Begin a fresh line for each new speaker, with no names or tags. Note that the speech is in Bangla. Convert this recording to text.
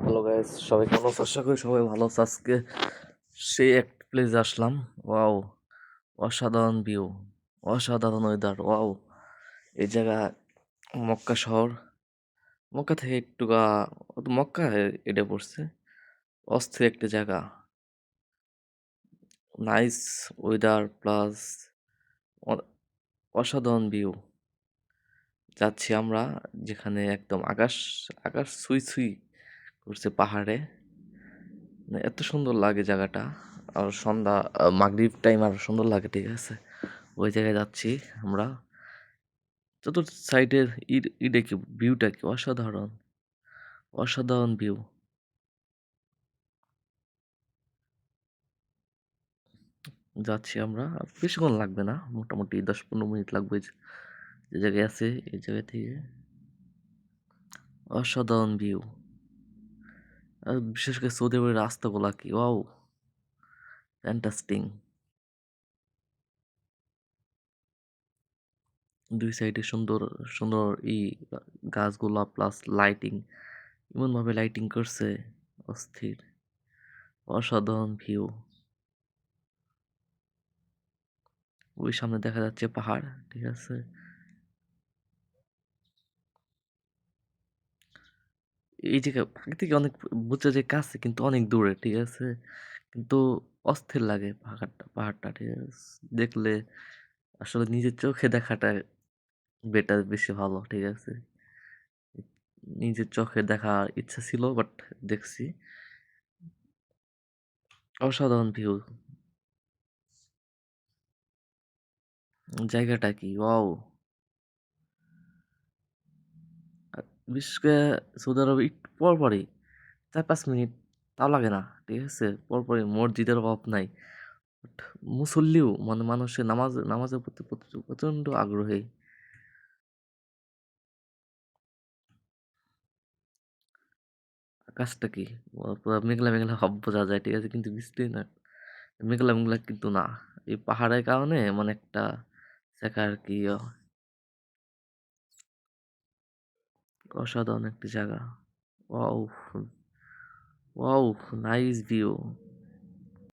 হ্যালো গাইস সবাই কেমন আছো? আশা করি সবাই ভালো আছে। আজকে সেই এক প্লেসে আসলাম। ওয়াও অসাধারণ ভিউ অসাধারণ ওয়েদার ওয়াও এই জায়গা মক্কা শহর। মক্কা থেকে একটু গা মক্কা এটা পড়ছে। অস্থির একটা জায়গা। নাইস ওয়েদার প্লাস অসাধারণ ভিউ যাচ্ছি আমরা যেখানে একদম আকাশ আকাশ সুই ছুঁই। করছে পাহাড়ে। মানে এত সুন্দর লাগে জায়গাটা। আর সন্ধ্যা মাগরিব টাইম আর সুন্দর লাগে, ঠিক আছে? ওই জায়গায় যাচ্ছি আমরা। চতুর্থ সাইডের ইডে কি ভিউটা কি? অসাধারণ। অসাধারণ ভিউ যাচ্ছি আমরা। বেশিক্ষণ লাগবে না। মোটামুটি দশ পনেরো মিনিট লাগবে যে জায়গায় আছে, এই জায়গা থেকে। অসাধারণ ভিউ বিশেষ করে সৌদি আরবের রাস্তাগুলা কি? ওয়াও! ফ্যান্টাস্টিং দুই সাইডে সুন্দর সুন্দর ই গাছগুলা প্লাস লাইটিং এমনভাবে লাইটিং করছে, অস্থির, অসাধারণ ভিউ ওই সামনে দেখা যাচ্ছে পাহাড়, ঠিক আছে? এই জায়গা পাখি থেকে অনেক বুঝছে যে কাছে কিন্তু অনেক দূরে, ঠিক আছে? কিন্তু অস্থির লাগে পাহাড়টা পাহাড়টা, ঠিক আছে, দেখলে আসলে নিজের চোখে দেখাটা বেটার, বেশি ভালো, ঠিক আছে? নিজের চোখে দেখার ইচ্ছা ছিল, বাট দেখছি। অসাধারণ ভিউ জায়গাটা কি? ওয়াও! বিশেষ করে সৌদি আরবে একটু পর পরই চার পাঁচ মিনিট তাও লাগে না, ঠিক আছে? পর পরই মসজিদের অভাব নাই। বাট মুসল্লিও মানে মানুষের নামাজ, নামাজের প্রতি প্রচণ্ড আগ্রহী। আকাশটা কি? মেঘলা মেঘলা ভাব বোঝা যায়, ঠিক আছে? কিন্তু বৃষ্টি না, মেঘলা মেঘলা কিন্তু না। এই পাহাড়ের কারণে মানে একটা আর কি অসাধারণ একটি জায়গা। Wow wow nice view